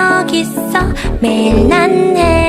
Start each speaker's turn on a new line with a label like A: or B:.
A: 여기 있어. 매일 난해.